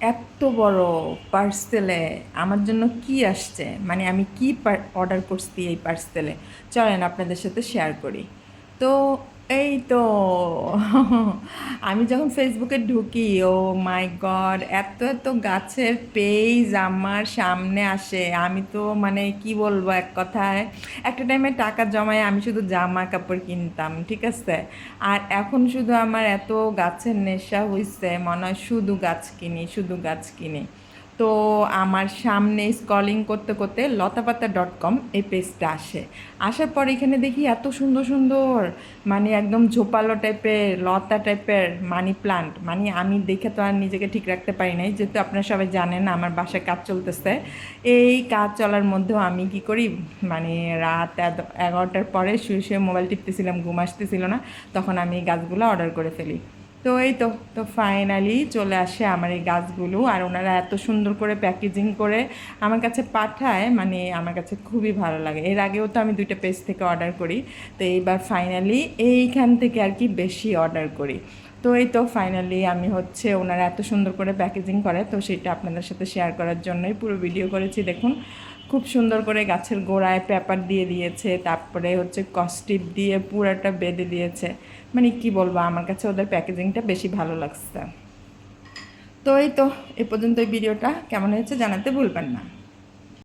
এত বড় পার্সেলে আমার জন্য কি আসছে? মানে আমি কি অর্ডার করছি এই পার্সেলে চলেন আপনাদের সাথে শেয়ার করি। তো এই তো। আমি যখন ফেসবুকে ঢুকি, ও মাই গড এত এত গাছের পেজ আমার সামনে আসে। আমি তো মানে কি বলব এক কথায়, একটা টাইমে টাকা জমায় আমি শুধু জামা কাপড় কিনতাম, ঠিক আছে? আর এখন শুধু আমার এত গাছের নেশা হয়েছে মনে হয় শুধু গাছ কিনি, শুধু গাছ কিনি। তো আমার সামনে স্কলিং করতে করতে লতাপাতা ডট কম এই পেজটা আসে। আসার পর এখানে দেখি এত সুন্দর সুন্দর মানে একদম ঝোপালো টাইপের লতা টাইপের মানি প্লান্ট মানে আমি দেখে তো আর নিজেকে ঠিক রাখতে পারি নাই, যেহেতু আপনারা সবাই জানেন আমার বাসায় কাজ চলতেছে। এই কাজ চলার মধ্যেও আমি কি করি? মানে রাত এগারোটার পরে শুয়ে শুয়ে মোবাইল টিপতেছিলাম, ঘুম আসতেছিল না, তখন আমি এই গাছগুলো অর্ডার করে ফেলি। তো এই তো তো ফাইনালি চলে আসে আমার এই গাছগুলো আর ওনারা এত সুন্দর করে প্যাকেজিং করে আমার কাছে পাঠায় মানে আমার কাছে খুবই ভালো লাগে। এর আগেও তো আমি দুইটা পেজ থেকে অর্ডার করি। তো এইবার ফাইনালি এইখান থেকে আর কি বেশি অর্ডার করি। তো এই তো ফাইনালি আমি হচ্ছে ওনারা এত সুন্দর করে প্যাকেজিং করে, তো সেটা আপনাদের সাথে শেয়ার করার জন্যই পুরো ভিডিও করেছি। দেখুন, খুব সুন্দর করে গাছের গোড়ায় পেপার দিয়ে দিয়েছে, তারপরে হচ্ছে কস্টিপ দিয়ে পুরাটা বেঁধে দিয়েছে। মানে কি বলব, আমার কাছে ওদের প্যাকেজিংটা বেশি ভালো লাগছে। তো এই তো, এ পর্যন্ত ভিডিওটা কেমন হয়েছে জানাতে ভুলবেন না।